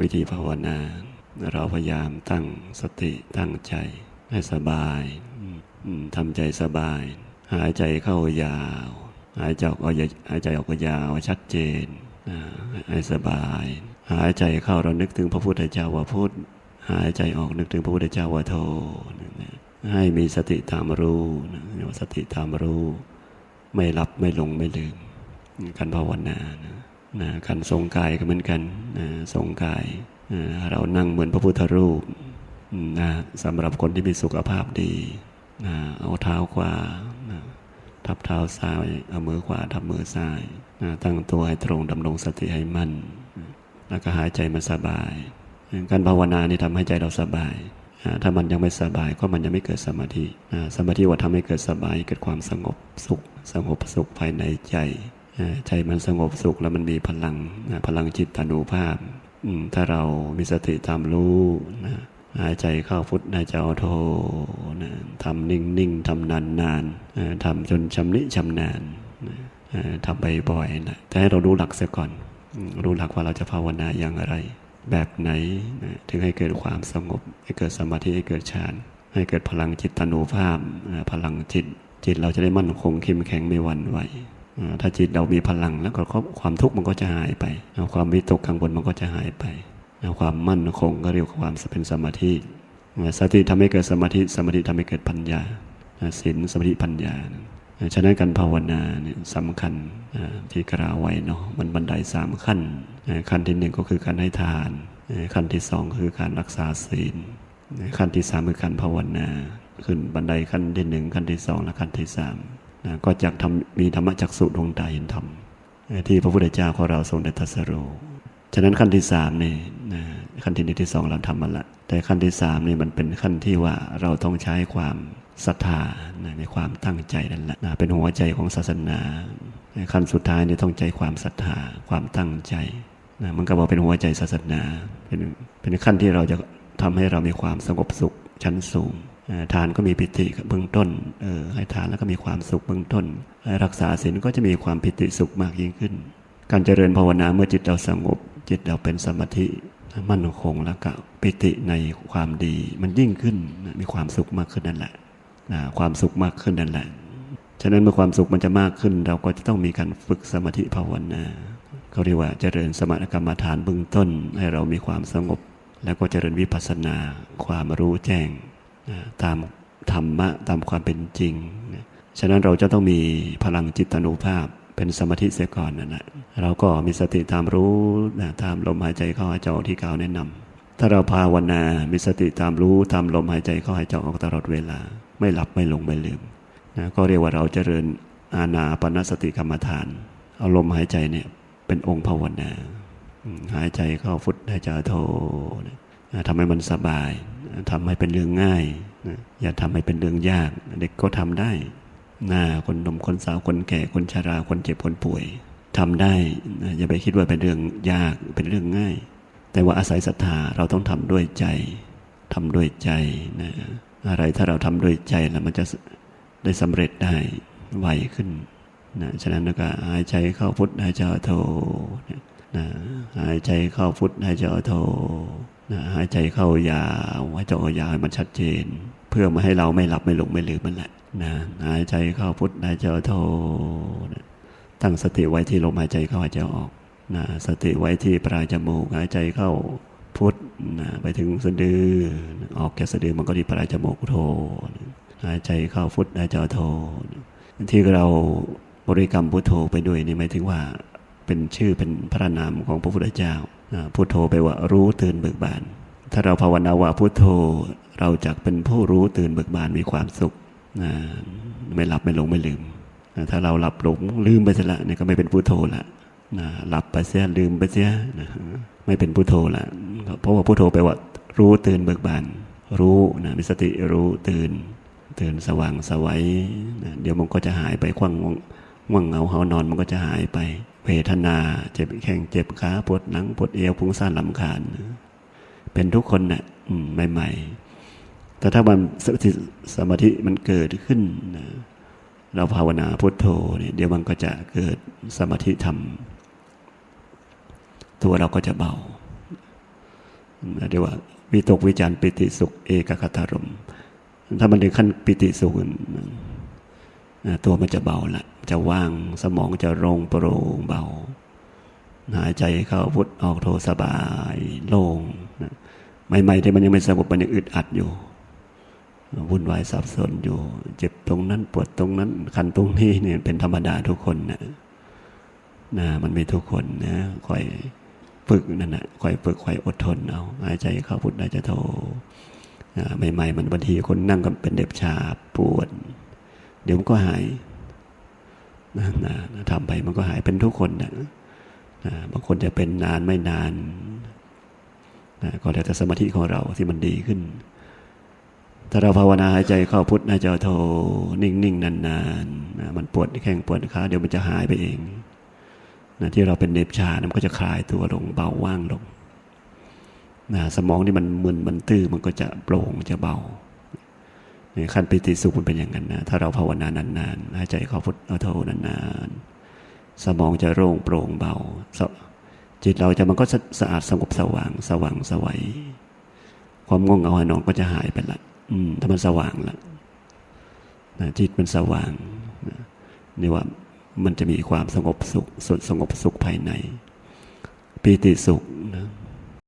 วิธีภาวนา เราพยายามตั้งสติตั้งใจให้สบายทำใจสบาย หายใจเข้ายาว หายใจออกหายใจออกยาวชัดเจนให้สบาย หายใจเข้าเรานึกถึงพระพุทธเจ้าว่าพุทธหายใจออกนึกถึงพระพุทธเจ้าว่าโทให้มีสติตามรู้สติตามรู้ ไม่หลับไม่ลงไม่ลืมการภาวนานะ นะการทรงกายก็เหมือนกันนะทรงกายนะเรานั่งเหมือนพระพุทธรูปนะสำหรับคนที่มีสุขภาพดีนะเอาเท้าขวานะทับเท้าซ้ายเอามือขวาทับมือซ้ายนะตั้งตัวให้ตรงดำรงสติให้มั่นแล้วก็หายใจมันสบาย การภาวนานี่ทำให้ใจเราสบายถ้ามันยังไม่สบายก็มันยังไม่เกิดสมาธิสมาธิว่าทำให้เกิดสบายเกิดความสงบสุข สงบสุขภายในใจ ใจมันสงบสุขแล้วมันมีพลังพลังจิตตานุภาพถ้าเรามีสติตามรู้นะหายใจเข้าพุทธหายใจอโทนะทำนิ่งนิ่งทำนานนานทำจนชำนิชำนาญทำบ่อยๆนะแต่ให้เรารู้หลักเสียก่อน รู้หลักว่าเราจะภาวนาอย่างไร แบบไหนนะถึงให้เกิดความสงบ ให้เกิดสมาธิให้เกิดฌานให้เกิดพลังจิตตานุภาพพลังจิตจิตเราจะได้มั่นคงเข้มแข็งไม่หวั่นไหว ถ้าจิตเรามีพลังแล้วก็ความทุกข์มันก็จะหายไปความวิตกกังวลมันก็จะหายไปความมั่นคงก็เรียกว่าความเป็นสมาธิสติทำให้เกิดสมาธิสมาธิทำให้เกิดปัญญาศีลสมาธิปัญญาฉะนั้นการภาวนาเนี่ยสำคัญที่กล่าวไว้เนาะมันบันไดสามขั้น ขั้นที่หนึ่งก็คือการให้ทาน ขั้นที่สองคือการรักษาศีล ขั้นที่สามคือการภาวนา ขึ้นบันไดขั้นที่หนึ่งขั้นที่สองและขั้นที่สาม นะก็จากทำมีธรรมจักสุดวงตาเห็นธรรมที่พระพุทธเจ้าของเราทรงได้ตรัสรู้ฉะนั้นขั้นที่สามนี่นะขั้นที่หนึ่งที่สองเราทำมาละ แต่ขั้นที่สามนี่มันเป็นขั้นที่ว่าเราต้องใช้ความศรัทธาในความตั้งใจนั่นแหละนะเป็นหัวใจของศาสนาขั้นสุดท้ายนี่ต้องใจความศรัทธาความตั้งใจนะมันก็บอกเป็นหัวใจศาสนา เป็นเป็นขั้นที่เราจะทำให้เรามีความสงบสุขชั้นสูง ทานก็มีปิติเบื้องต้นให้ทานแล้วก็มีความสุขเบื้องต้น รักษาศีลก็จะมีความปิติสุขมากยิ่งขึ้น การเจริญภาวนาเมื่อจิตเราสงบ จิตเราเป็นสมาธิมั่นคงแล้วก็ปิติในความดีมันยิ่งขึ้นมีความสุขมากขึ้นนั่นแหละความสุขมากขึ้นนั่นแหละฉะนั้นเมื่อความสุขมันจะมากขึ้น เราก็จะต้องมีการฝึกสมาธิภาวนาเขาเรียกว่าเจริญสมถกรรมฐานเบื้องต้น ให้เรามีความสงบ แล้วก็เจริญวิปัสสนา ความรู้แจ้ง ตามธรรมะตามความเป็นจริง ฉะนั้นเราจะต้องมีพลังจิตนุภาพเป็นสมาธิเสียก่อนนะเราก็มีสติตามรู้ตามลมหายใจเข้าหายใจออกที่กล่าวแนะนำถ้าเราภาวนา มีสติตามรู้ตามลมหายใจเข้าหายใจออกตลอดเวลา ไม่หลับไม่ลงไม่ลืมนะก็เรียกว่าเราเจริญอาณาปณสติกรรมฐาน เอาลมหายใจเนี่ยเป็นองค์ภาวนา หายใจเข้าฟุตหายใจโททำให้มันสบาย ทำให้เป็นเรื่องง่ายอย่าทำให้เป็นเรื่องยาก เด็กก็ทำได้หน้าคนหนุ่มคนสาวคนแก่คนชราคนเจ็บคนป่วยทำได้นะอย่าไปคิดว่าเป็นเรื่องยากเป็นเรื่องง่าย แต่ว่าอาศัยศรัทธาเราต้องทำด้วยใจทำด้วยใจนะอะไรถ้าเราทำด้วยใจแล้วมันจะได้สำเร็จได้ไวขึ้นนะฉะนั้นก็หายใจเข้าพุทธหายใจโทนะหายใจเข้าพุทธหายใจโท นะหายใจเข้ายาวหายใจออกยาวให้มันชัดเจน เพื่อมาให้เราไม่หลับไม่หลงไม่ลืมมันแหละนะหายใจเข้าพุทธหายใจโทนะตั้งสติไว้ที่ลมหายใจเข้าหายใจออกนะสติไว้ที่ปลายจมูกหายใจเข้าพุทธนะไปถึงสะดือออกแก่สะดือมันก็ที่ปลายจมูกโทหายใจเข้าพุทธหายใจโทที่เราบริกรรมพุทโธไปด้วยนี่หมายถึงว่า เป็นชื่อเป็นพระนามของพระพุทธเจ้าพุทโธไปว่ารู้ตื่นเบิกบาน ถ้าเราภาวนาว่าพุทโธเราจะเป็นผู้รู้ตื่นเบิกบานมีความสุขไม่หลับไม่หลงไม่ลืม ถ้าเราหลับหลงลืมไปซะละนี่ก็ไม่เป็นพุทโธละหลับไปเสียลืมไปเสียไม่เป็นพุทโธละเพราะว่าพุทโธไปว่ารู้ตื่นเบิกบาน รู้นะมีสติรู้ตื่น ตื่นสว่างสวัยเดี๋ยวมันก็จะหายไปคว่างง่วงเหงาเหานอนมันก็จะหายไป เวทนา เจ็บแข้งเจ็บขาปวดหนังปวดเอวพุงซ่านลำคาญ เป็นทุกคนนะ่ะใหม่ ๆ แต่ถ้ามันสติสมาธิมันเกิดขึ้นนะเราภาวนาพุทโธเนี่ยเดี๋ยวมันก็จะเกิดสมาธิธรรม ตัวเราก็จะเบาเรียกว่าวิตกวิจารปิติสุข เอกคตารม ถ้ามันถึงขั้นปิติสุขตัวมันจะเบาละ จะว่างสมองจะโล่งโปร่งเบาหายใจเข้าพุทออกโทสบายโล่งใหม่ๆที่มันยังไม่สงบมันยังอึดอัดอยู่วุ่นวายสับสนอยู่ เจ็บตรงนั้นปวดตรงนั้นคันตรงนี้เนี่ยเป็นธรรมดาทุกคนนะนะมันมีทุกคนนะคอยฝึกนั่นนะคอยฝึกคอยอดทนเอาหายใจเข้าพุทหายใจโทใหม่ๆมันบางทีคนนั่งกันเป็นเด็บชาปวด เดี๋ยวมันก็หาย นะนะทำไปมันก็หายเป็นทุกคนนะนะบางคนจะเป็นนานไม่นานนะก็แล้วแต่สมาธิของเราที่มันดีขึ้น ถ้าเราภาวนาหายใจเข้าพุทธหายใจโทนิ่งๆนานๆนะมันปวดแข้งปวดขาเดี๋ยวมันจะหายไปเองนะที่เราเป็นเนบชานะมันก็จะคลายตัวลงเบาว่างลงนะสมองที่มันมึนมันตื้อมันก็จะโปร่งจะเบา ขั้นปิติสุขมันเป็นอย่างนั้นนะถ้าเราภาวนานานๆหายใจเข้าพุทโธนานๆสมองจะโล่งโปร่งเบา จิตเราจะมันก็สะอาดสงบสว่างสว่างสวัยความง่วงเหงาหานอนก็จะหายไปละ อืมถ้ามันสว่างละนะจิตมันสว่างนี่ว่ามันจะมีความสงบสุขสสงบสุขภายใน ปีติสุขนะ